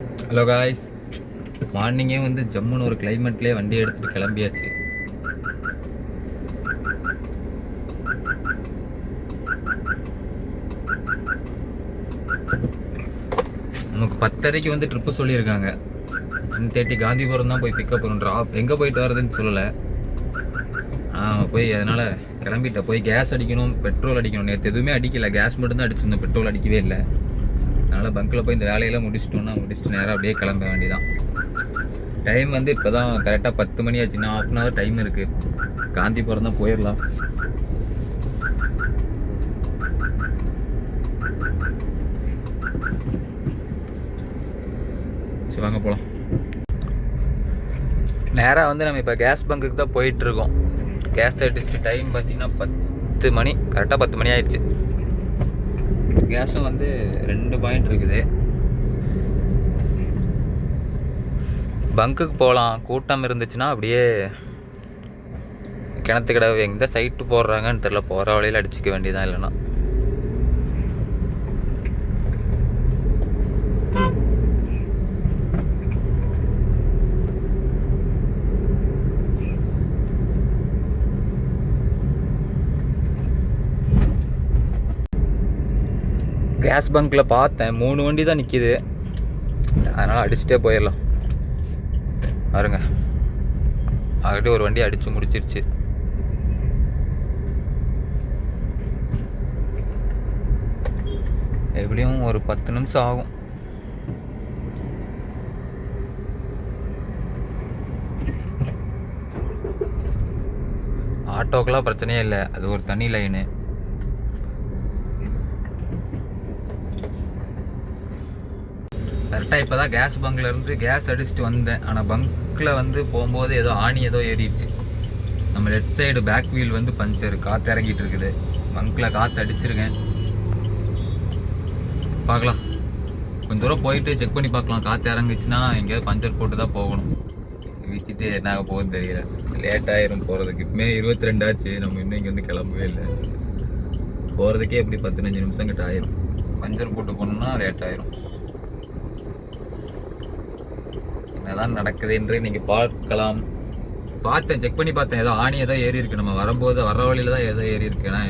Hello guys மார்னிங்கே வந்து ஜம்முன்னு ஒரு கிளைமேட்லேயே வண்டி எடுத்துகிட்டு கிளம்பியாச்சு. நமக்கு பத்தரைக்கு வந்து ட்ரிப்பு சொல்லியிருக்காங்க. டென் தேர்ட்டி காந்திபுரம் தான் போய் பிக்கப் பண்ணுறா எங்கே போயிட்டு வர்றதுன்னு சொல்லலை. ஆ போய் அதனால் கிளம்பிட்ட போய் கேஸ் அடிக்கணும் பெட்ரோல் அடிக்கணும். நேற்று எதுவுமே அடிக்கல. கேஸ் மட்டும்தான் அடிச்சிருந்தோம். பெட்ரோல் அடிக்கவே இல்லை. அதனால் பங்க்கில் போய் இந்த வேலையெல்லாம் முடிச்சிட்டோம்னா முடிச்சுட்டு நேராக அப்படியே கிளம்ப வேண்டியதான் டைம் வந்து இப்போ தான் கரெக்டாக பத்து மணி ஆச்சுன்னா ஆஃப் அன் ஹவர் டைம் இருக்குது காந்திபுரம் தான் போயிடலாம் சரி வாங்க போகலாம் நேராக வந்து நம்ம இப்போ கேஸ் பங்குக்கு தான் போயிட்டுருக்கோம் கேஸ் அடிச்சுட்டு டைம் பார்த்தீங்கன்னா பத்து மணி. கரெக்டாக பத்து மணி ஆயிடுச்சு. கேஸும் வந்து ரெண்டு பாயிண்ட் இருக்குது. பங்குக்கு போகலாம். கூட்டம் இருந்துச்சுன்னா அப்படியே கிணத்து கிடவு எந்த சைட்டு போடுறாங்கன்னு தெரில போகிற வழியில் அடிச்சுக்க வேண்டியதான் இல்லைன்னா. கேஸ் பங்க்கில் பார்த்தேன். மூணு வண்டி தான் நிற்கிது அதனால் அடிச்சுட்டே போயிடலாம். பாருங்க. ஆல்ரெடி ஒரு வண்டி அடித்து முடிச்சிருச்சு. எப்படியும் ஒரு பத்து நிமிஷம் ஆகும். ஆட்டோக்கெல்லாம் பிரச்சனையே இல்லை. அது ஒரு தனி லைனு கரெக்டாக இப்போ தான் கேஸ் பங்க்லேருந்து கேஸ் அடிச்சுட்டு வந்தேன். ஆனால் பங்க்கில் வந்து போகும்போது ஏதோ ஆணி ஏதோ ஏறிடுச்சு. நம்ம லெஃப்ட் சைடு பேக் வீல் வந்து பஞ்சர் காற்று இறங்கிட்டு இருக்குது. பங்க்கில் காற்று அடிச்சிருக்கேன். பார்க்கலாம். கொஞ்சம் தூரம் போயிட்டு செக் பண்ணி பார்க்கலாம். காற்று இறங்குச்சுன்னா எங்கேயாவது பஞ்சர் போட்டு தான் போகணும். வீசிட்டு என்ன ஆக போகுதுன்னு தெரியல. லேட் ஆயிரும் போகிறதுக்கு இப்போமே இருபத்தி ரெண்டு ஆச்சு. நம்ம இன்னும் இங்கே வந்து கிளம்பவே இல்லை. போகிறதுக்கே எப்படி பதினஞ்சு நிமிஷம் கிட்ட ஆயிரும். பஞ்சர் போட்டு போனோம்னா லேட் ஆயிரும். என்னதான் நடக்குது என்று நீங்கள் பார்க்கலாம். பார்த்தேன் செக் பண்ணி பார்த்தேன். ஏதோ ஆணி ஏதோ ஏறி இருக்கு. நம்ம வரும்போது வர வழியில் தான் ஏதோ ஏறி இருக்கு. ஏன்னா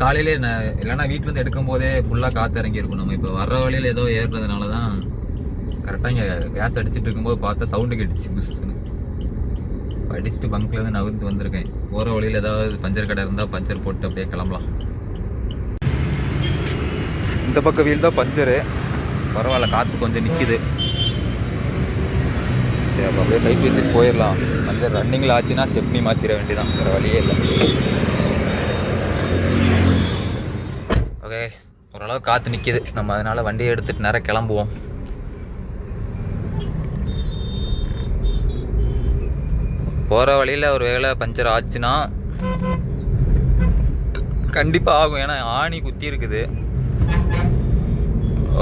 காலையிலே நான் இல்லைன்னா வீட்டிலேருந்து எடுக்கும் போதே ஃபுல்லாக காற்று இறங்கி இருக்கும் நம்ம இப்போ வர வழியில் ஏதோ ஏறுறதுனால தான் கரெக்டாக இங்கே கேஸ் அடிச்சிட்டு இருக்கும்போது பார்த்தா சவுண்டு கேட்டுச்சு புஷ்னு அடிச்சுட்டு பங்க்லேருந்து நகர்ந்து வந்திருக்கேன். போகிற வழியில் ஏதாவது பஞ்சர் கடை இருந்தால் பஞ்சர் போட்டு அப்படியே கிளம்பலாம். இந்த பக்கம் வீல் தான் பஞ்சரு. பரவாயில்ல காற்று கொஞ்சம் நிற்கிது சரி அப்போ அப்படியே சைட் விசிட் போயிடலாம். வந்து ரன்னிங்கில் ஆச்சுன்னா ஸ்டெப்னி மாற்றிட வேண்டியதான் வேறு வழியே இல்லை. ஓகே ஓரளவு காற்று நிற்கிது நம்ம அதனால் வண்டியை எடுத்துகிட்டு நேரம் கிளம்புவோம். போகிற வழியில் ஒரு வேளை பஞ்சர் ஆச்சுன்னா கண்டிப்பாக ஆகும். ஏன்னா ஆணி குத்தி இருக்குது.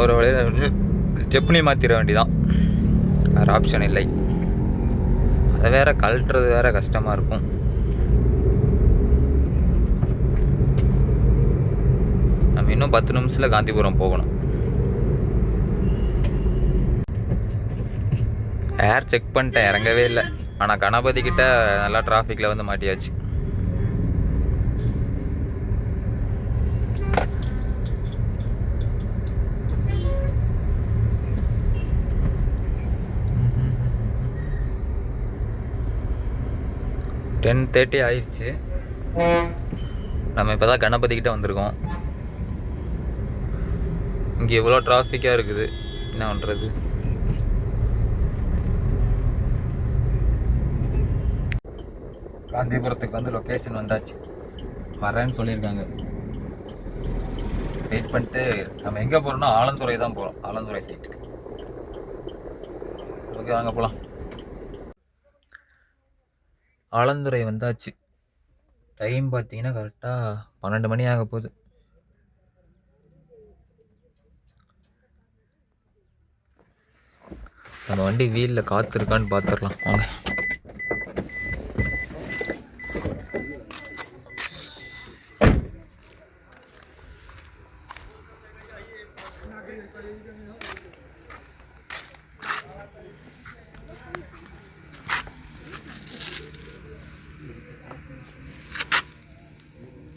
ஒரு வழியில் ஸ்டெப்னி மாற்றிட வேண்டியதான் வேறு ஆப்ஷன் இல்லை. அதை வேற கழட்டுறது வேற கஷ்டமாக இருக்கும். நம்ம இன்னும் பத்து நிமிஷத்தில் காந்திபுரம் போகணும். ஏர் செக் பண்ணிட்டேன் இறங்கவே இல்லை. ஆனால் கணபதி கிட்ட நல்லா டிராஃபிக்கில் வந்து மாட்டியாச்சு. டென் தேர்ட்டி ஆயிடுச்சு நம்ம இப்போ தான் கணபதி வந்திருக்கோம். இங்கே எவ்வளோ டிராஃபிக்காக இருக்குது? என்ன பண்ணுறது காந்திபுரத்துக்கு வந்து லொக்கேஷன் வந்தாச்சு. வரேன்னு சொல்லியிருக்காங்க. வெயிட் பண்ணிட்டு நம்ம எங்கே போகிறோம்னா ஆலந்துறை தான் போகிறோம் ஆலந்துறை சைட்டுக்கு ஓகே வாங்க போகலாம் ஆலந்துறை வந்தாச்சு. டைம் பார்த்தீங்கன்னா கரெக்டாக பன்னெண்டு மணி ஆக போகுது. நம்ம வண்டி வீலில் காற்று இருக்கான்னு பார்த்துடலாம் வாங்க.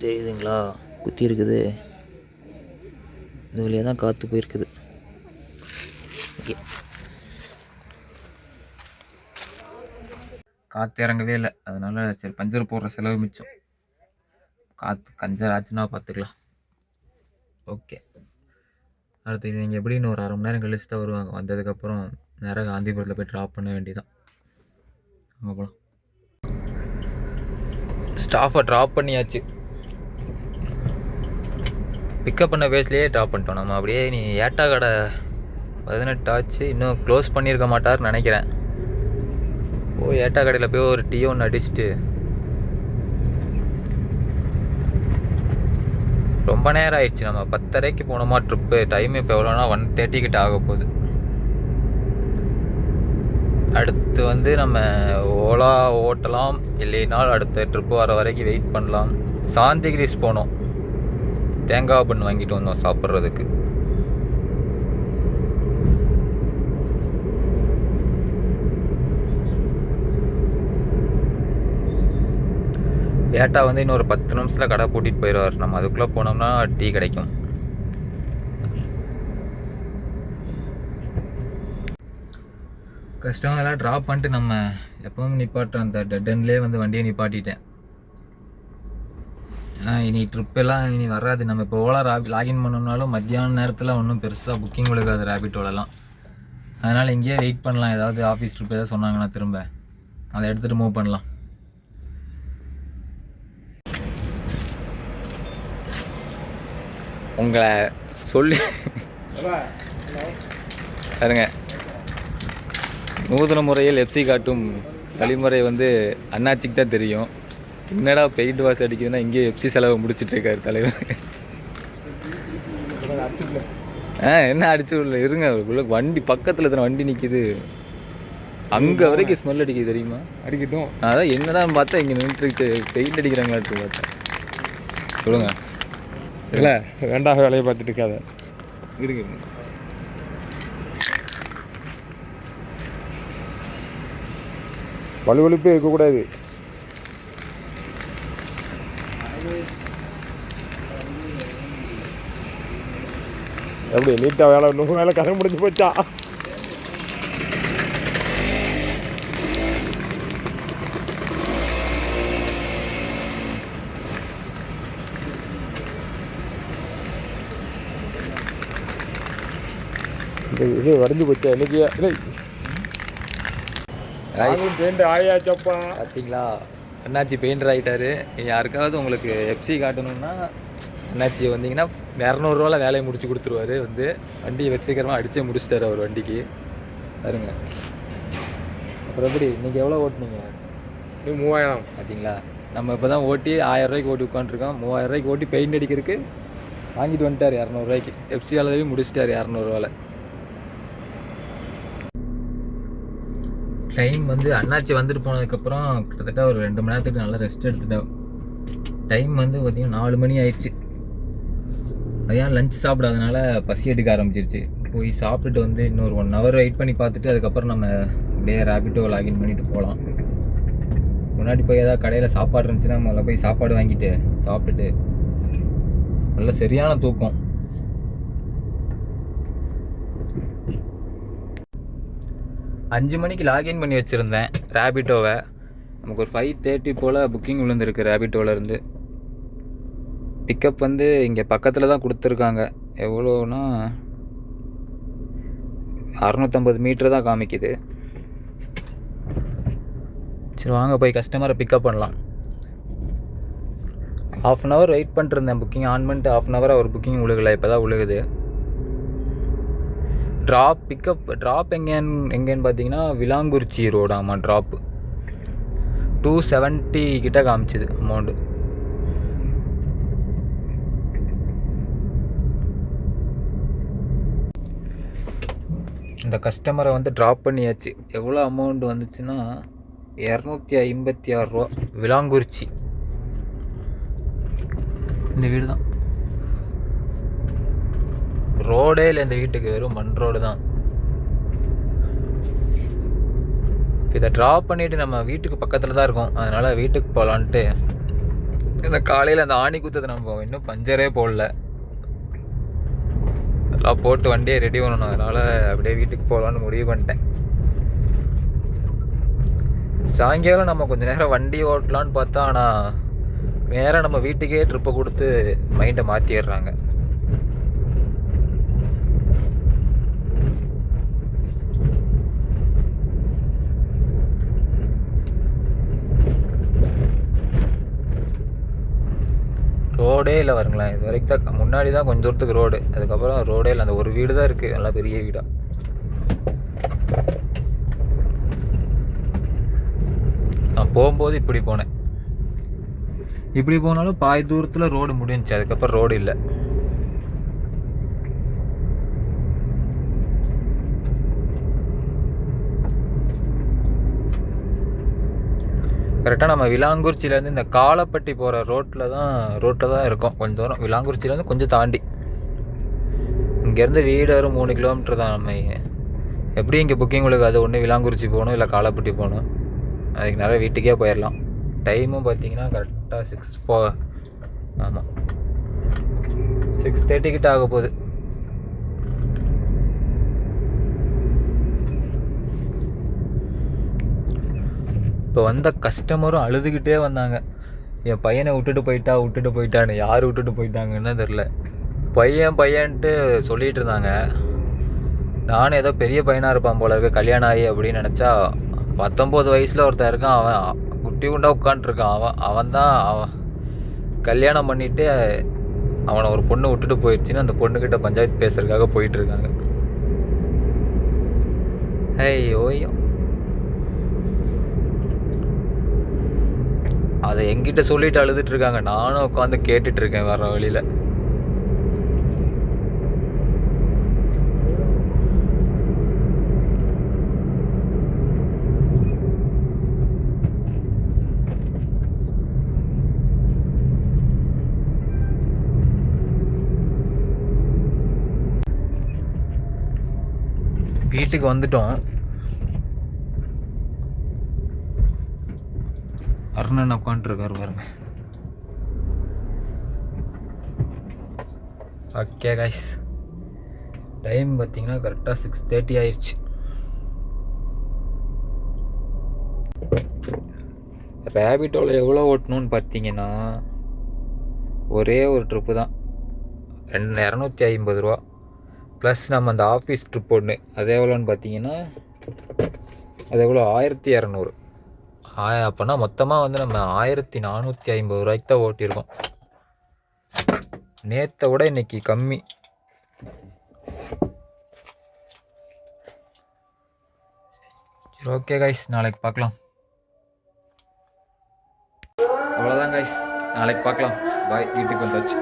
தெரியுதுங்களா? குத்தி இருக்குது. இது வழியாக தான் காற்று போயிருக்குது. ஓகே காற்று இறங்கவே இல்லை. அதனால சரி பஞ்சர் போடுற செலவு மிச்சம். காற்று கஞ்சர் ஆச்சுன்னா பார்த்துக்கலாம். ஓகே. அடுத்து நீங்கள் எப்படின்னு ஒரு அரை மணி நேரம் கழிச்சு தான் வருவாங்க. வந்ததுக்கப்புறம் நேராக காந்திபுரத்தில் போய் ட்ராப் பண்ண வேண்டியதான் அங்கே போகலாம் ஸ்டாஃபை ட்ராப் பண்ணியாச்சு. பிக்கப் பண்ண பேஸ்லேயே ட்ராப் பண்ணிட்டோம். நம்ம அப்படியே நீ ஏட்டா கடை பதினெட்டு ஆச்சு. இன்னும் க்ளோஸ் பண்ணியிருக்க மாட்டார்னு நினைக்கிறேன். ஓ ஏட்டா கடையில் போய் ஒரு டீ ஒன்று அடிச்சுட்டு. ரொம்ப நேரம் ஆயிடுச்சு. நம்ம பத்தரைக்கு போனோமா ட்ரிப்பு டைம் இப்போ எவ்வளோனா ஒன் தேர்ட்டி கிட்ட ஆக போகுது. அடுத்து வந்து நம்ம ஓலா ஓட்டலாம். இல்லைனாலும் அடுத்த ட்ரிப்பு வர வரைக்கும் வெயிட் பண்ணலாம். சாந்திகிரிஸ் போனோம். தேங்காய் பண்ணு வாங்கிட்டு வந்தோம் சாப்பிட்றதுக்கு. ஏட்டா வந்து இன்னொரு பத்து நிமிஷத்தில் கடை பூட்டிகிட்டு போயிடுவார். நம்ம அதுக்குள்ளே போனோம்னா டீ கிடைக்கும். கஸ்டமர்லாம் ட்ராப் பண்ணிட்டு நம்ம எப்பவும் நிப்பாட்டுற அந்த டெட்டன்லேயே வந்து வண்டியை நிப்பாட்டிட்டேன். இனி ட்ரிப்பெல்லாம் இனி வராது. நம்ம இப்போ ஓலா ராபி லாகின் பண்ணோம்னாலும் மத்தியான நேரத்தில் ஒன்றும் பெருசாக புக்கிங் விழுகாது ரேபிட்டோலலாம் அதனால் இங்கேயே வெயிட் பண்ணலாம். ஏதாவது ஆஃபீஸ் ட்ரிப் ஏதாவது சொன்னாங்கன்னா திரும்ப. அதை எடுத்துகிட்டு மூவ் பண்ணலாம். உங்களை சொல்லி பாருங்க. நூதன முறையில் எப்சி காட்டும் வழிமுறை வந்து அண்ணாச்சிக்கு தான் தெரியும். என்னடா பெயிண்ட் வாஷ் அடிக்குதுன்னா இங்கேயே எப்சி செலவை முடிச்சிட்டு இருக்காரு தலைவர். ஆ என்ன அடிச்சு உள்ள இருங்க உள்ள வண்டி பக்கத்தில் தானே வண்டி நிற்கிது அங்கே வரைக்கும் ஸ்மெல் அடிக்குது தெரியுமா? அடிக்கட்டும். அதான் என்னதான் பார்த்தா இங்கே நின்றுட்டு பெயிண்ட் அடிக்கிறாங்களாட்டு பார்த்தேன் சொல்லுங்க. இல்லை வேண்டாம் வேலையை பார்த்துட்டு இருக்காத. இருங்க. வலுவழுப்பே இருக்கக்கூடாது. எப்படி நீட்டாக வேலை இன்னும் வேலை கதை முடிஞ்சு போச்சா? இது வரைஞ்சு போச்சா இன்னைக்கு? சேர்ந்து ஆயாச்சப்பா. பார்த்தீங்களா அண்ணாச்சி பெயிண்டர் ஆகிட்டாரு யாருக்காவது உங்களுக்கு எஃப்சி காட்டணும்னா அண்ணாச்சி வந்தீங்கன்னா இரநூறுவால வேலையை முடிச்சு கொடுத்துருவாரு. வந்து வண்டியை வெற்றிகரமாக அடிச்சே முடிச்சிட்டாரு அவர் வண்டிக்கு. பாருங்க. அப்புறம் எப்படி இன்னைக்கு எவ்வளோ ஓட்டுனீங்க? மூவாயிரம். பார்த்தீங்களா நம்ம இப்போ தான் ஓட்டி ஆயிரம் ரூபாய்க்கு ஓட்டி உட்காந்துருக்கோம் மூவாயிரம் ரூபாய்க்கு ஓட்டி பெயிண்ட் அடிக்கிறதுக்கு வாங்கிட்டு வந்துட்டார் இரநூறுவாய்க்கு. எஃப்சி அளவே முடிச்சிட்டாரு இரநூறுவால. டைம் வந்து அண்ணாச்சி வந்துட்டு போனதுக்கப்புறம் கிட்டத்தட்ட ஒரு ரெண்டு மணி நேரத்துக்கு நல்லா ரெஸ்ட் எடுத்துட்டோம். டைம் வந்து பார்த்திங்கன்னா நாலு மணி ஆயிடுச்சு. மதியானம் லஞ்ச் சாப்பிடாதனால பசி எடுக்க ஆரம்பிச்சிருச்சு. போய் சாப்பிட்டுட்டு வந்து இன்னொரு ஒன் ஹவர் வெயிட் பண்ணி பார்த்துட்டு அதுக்கப்புறம் நம்ம அப்படியே ரேபிட்டோ லாகின் பண்ணிட்டு போகலாம் முன்னாடி போய் ஏதாவது கடையில் சாப்பாடு இருந்துச்சுன்னா முதல்ல போய் சாப்பாடு வாங்கிட்டு சாப்பிட்டுட்டு. நல்ல சரியான தூக்கம். அஞ்சு மணிக்கு லாகின் பண்ணி வச்சுருந்தேன் ரேபிட்டோவை நமக்கு ஒரு ஃபைவ் தேர்ட்டி போல் புக்கிங் விழுந்திருக்கு ரேபிட்டோவிலேருந்து இருந்து. பிக்கப் வந்து இங்கே பக்கத்தில் தான் கொடுத்துருக்காங்க. எவ்வளோன்னா அறநூற்றம்பது மீட்ரு தான் காமிக்குது. சரி வாங்க போய் கஸ்டமரை பிக்கப் பண்ணலாம். ஆஃப் அன் ஹவர் வெயிட் பண்ணிட்டுருந்தேன் புக்கிங் ஆன் பண்ணிட்டு ஆஃப் அன் ஹவர் அவர் புக்கிங் உழுகலை இப்போ தான் உழுகுது. ட்ராப் பிக்கப் ட்ராப் எங்கேன்னு எங்கேன்னு பார்த்தீங்கன்னா விலாங்குறிச்சி ரோடாமா ட்ராப் ட்ராப்பு டூ செவன்ட்டி கிட்ட காமிச்சிது அமௌண்ட்டு இந்த கஸ்டமரை வந்து ட்ராப் பண்ணியாச்சு. எவ்வளோ அமௌண்ட் வந்துச்சுன்னா இரநூத்தி ஐம்பத்தி ஆறு ரூபா விலாங்குறிச்சி. இந்த வீடு தான் ரோடே இல்லை இந்த வீட்டுக்கு. வெறும் மண் ரோடு தான். இதை ட்ராப் பண்ணிவிட்டு நம்ம வீட்டுக்கு பக்கத்தில் தான் இருக்கோம். அதனால் வீட்டுக்கு போகலான்ட்டு இந்த காலையில் அந்த ஆணி குத்தத்தை நம்ம இன்னும் பஞ்சரே போடல. எல்லாம் போட்டு வண்டியை ரெடி பண்ணணும். அதனால் அப்படியே வீட்டுக்கு போகலான்னு முடிவு பண்ணிட்டேன். சாயங்காலம் நம்ம கொஞ்சம் நேரம் வண்டி ஓட்டலான்னு பார்த்தா ஆனால் நேராக நம்ம வீட்டுக்கே ட்ரிப்பை கொடுத்து மைண்டை மாற்றிடுறாங்க ரோடே இல்லை வருங்களேன் இது வரைக்கும் தான் முன்னாடி தான் கொஞ்சம் தூரத்துக்கு ரோடு. அதுக்கப்புறம் ரோடே இல்லை. அந்த ஒரு வீடு தான் இருக்குது நல்லா பெரிய வீடாக நான் போகும்போது இப்படி போனேன். இப்படி போனாலும் பாய் தூரத்தில் ரோடு முடிஞ்சுச்சு. அதுக்கப்புறம் ரோடு இல்லை. கரெக்டாக நம்ம விலாங்குறிச்சியிலேருந்து இந்த காலப்பட்டி போகிற ரோட்டில் தான் ரோட்டில் தான் இருக்கோம். கொஞ்சம் தூரம். விலாங்குறிச்சியிலேருந்து கொஞ்சம் தாண்டி. இங்கேருந்து வீடு வரும் மூணு கிலோமீட்டர் தான் நம்ம எப்படி இங்கே புக்கிங் உங்களுக்கு? அது ஒன்று விலாங்குறிச்சி போகணும் இல்லை காலப்பட்டி போகணும். அதுக்கு நிறைய வீட்டுக்கே போயிடலாம் டைமும் பார்த்தீங்கன்னா கரெக்டாக சிக்ஸ் ஃபோ ஆமாம் சிக்ஸ் தேர்ட்டிக்கிட்ட ஆக போகுது. இப்போ வந்த கஸ்டமரும் அழுதுகிட்டே வந்தாங்க. என் பையனை விட்டுட்டு போயிட்டா விட்டுட்டு போயிட்டான்னு யார் விட்டுட்டு போயிட்டாங்கன்னு தெரில பையன் பையன்ட்டு சொல்லிகிட்டு இருந்தாங்க. நானும் ஏதோ பெரிய பையனாக இருப்பான் போல இருக்கு கல்யாணம் ஆகி அப்படின்னு நினச்சா பத்தொம்போது வயசில் ஒருத்தன் இருக்கான் அவன் குட்டி குண்டா உட்காண்ட்ருக்கான் அவன் அவன் தான் அவன் கல்யாணம் பண்ணிவிட்டு அவனை ஒரு பொண்ணு விட்டுட்டு போயிடுச்சுன்னு அந்த பொண்ணுக்கிட்ட பஞ்சாயத்து பேசுறதுக்காக போயிட்டுருக்காங்க இருக்காங்க. ஹேய் அதை என்கிட்ட சொல்லிட்டு அழுதுட்டு இருக்காங்க நானும் உட்காந்து கேட்டுட்டு இருக்கேன் வர வழியில. வீட்டுக்கு வந்துட்டோம். அருணன் உட்காந்துருக்காரு பாருங்க. ஓகே காய்ஸ் டைம் பார்த்தீங்கன்னா கரெக்டாக சிக்ஸ் தேர்ட்டி ஆயிடுச்சு ரேபிட்டோவில் எவ்வளோ ஓட்டணும்னு பார்த்தீங்கன்னா ஒரே ஒரு ட்ரிப்பு தான். ரெண்டு இரநூத்தி ஐம்பது ரூபா. ப்ளஸ் நம்ம அந்த ஆஃபீஸ் ட்ரிப் ஒன்று அது எவ்வளோன்னு பார்த்தீங்கன்னா அது எவ்வளோ? ஆயிரத்தி இரநூறு. ஆய அப்போனா மொத்தமாக வந்து நம்ம ஆயிரத்தி நானூற்றி ஐம்பது ரூபாய்க்கு தான் ஓட்டியிருக்கோம். நேற்றை விட இன்னைக்கு கம்மி. சரி ஓகே கைஸ் நாளைக்கு பார்க்கலாம். அவ்வளோதான் கைஸ் நாளைக்கு பார்க்கலாம். பாய் வீட்டுக்கு வந்தாச்சு.